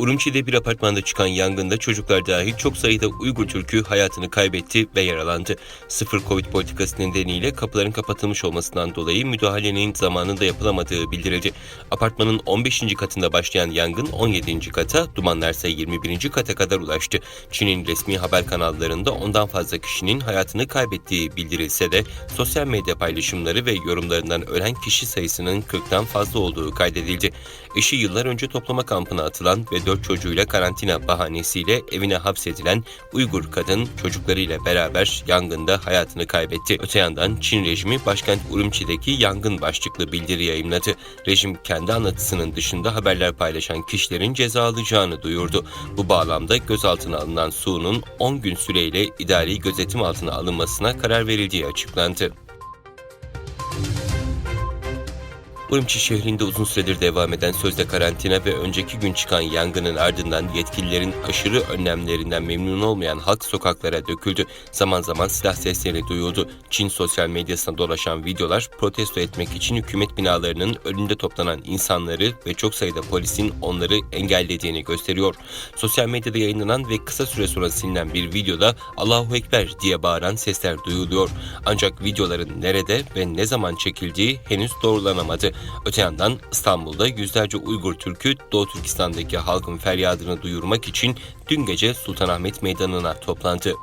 Urumçi'de bir apartmanda çıkan yangında çocuklar dahil çok sayıda Uygur Türk'ü hayatını kaybetti ve yaralandı. Sıfır Covid politikası nedeniyle kapıların kapatılmış olmasından dolayı müdahalenin zamanında yapılamadığı bildirildi. Apartmanın 15. katında başlayan yangın 17. kata, dumanlarsa 21. kata kadar ulaştı. Çin'in resmi haber kanallarında ondan fazla kişinin hayatını kaybettiği bildirilse de sosyal medya paylaşımları ve yorumlarından ölen kişi sayısının 40'tan fazla olduğu kaydedildi. Eşi yıllar önce toplama kampına atılan ve 4 çocuğuyla karantina bahanesiyle evine hapsedilen Uygur kadın çocuklarıyla beraber yangında hayatını kaybetti. Öte yandan Çin rejimi başkent Urumçi'deki yangın başlıklı bildiri yayımladı. Rejim kendi anlatısının dışında haberler paylaşan kişilerin ceza alacağını duyurdu. Bu bağlamda gözaltına alınan Su'nun 10 gün süreyle idari gözetim altına alınmasına karar verildiği açıklandı. Urumçi şehrinde uzun süredir devam eden sözde karantina ve önceki gün çıkan yangının ardından yetkililerin aşırı önlemlerinden memnun olmayan halk sokaklara döküldü. Zaman zaman silah sesleri duyuldu. Çin sosyal medyasına dolaşan videolar protesto etmek için hükümet binalarının önünde toplanan insanları ve çok sayıda polisin onları engellediğini gösteriyor. Sosyal medyada yayınlanan ve kısa süre sonra silinen bir videoda Allahu Ekber diye bağıran sesler duyuluyor. Ancak videoların nerede ve ne zaman çekildiği henüz doğrulanamadı. Öte yandan İstanbul'da yüzlerce Uygur Türk'ü Doğu Türkistan'daki halkın feryadını duyurmak için dün gece Sultanahmet Meydanı'na toplandı.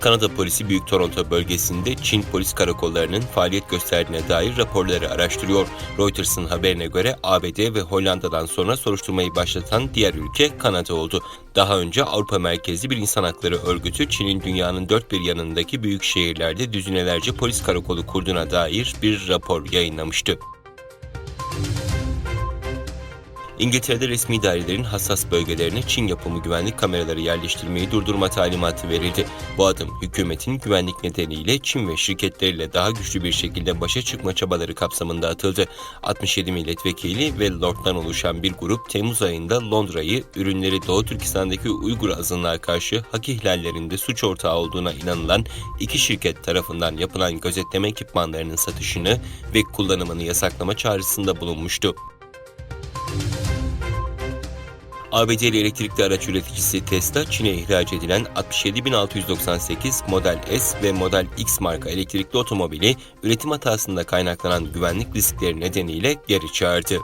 Kanada polisi Büyük Toronto bölgesinde Çin polis karakollarının faaliyet gösterdiğine dair raporları araştırıyor. Reuters'ın haberine göre ABD ve Hollanda'dan sonra soruşturmayı başlatan diğer ülke Kanada oldu. Daha önce Avrupa merkezli bir insan hakları örgütü Çin'in dünyanın dört bir yanındaki büyük şehirlerde düzinelerce polis karakolu kurduğuna dair bir rapor yayınlamıştı. İngiltere'de resmi dairelerin hassas bölgelerine Çin yapımı güvenlik kameraları yerleştirmeyi durdurma talimatı verildi. Bu adım hükümetin güvenlik nedeniyle Çin ve şirketleriyle daha güçlü bir şekilde başa çıkma çabaları kapsamında atıldı. 67 milletvekili ve lorddan oluşan bir grup Temmuz ayında Londra'yı ürünleri Doğu Türkistan'daki Uygur azınlığa karşı hak ihlallerinde suç ortağı olduğuna inanılan iki şirket tarafından yapılan gözetleme ekipmanlarının satışını ve kullanımını yasaklama çağrısında bulunmuştu. ABD'li elektrikli araç üreticisi Tesla, Çin'e ihraç edilen 67.698 Model S ve Model X marka elektrikli otomobili üretim hatasında kaynaklanan güvenlik riskleri nedeniyle geri çağırdı.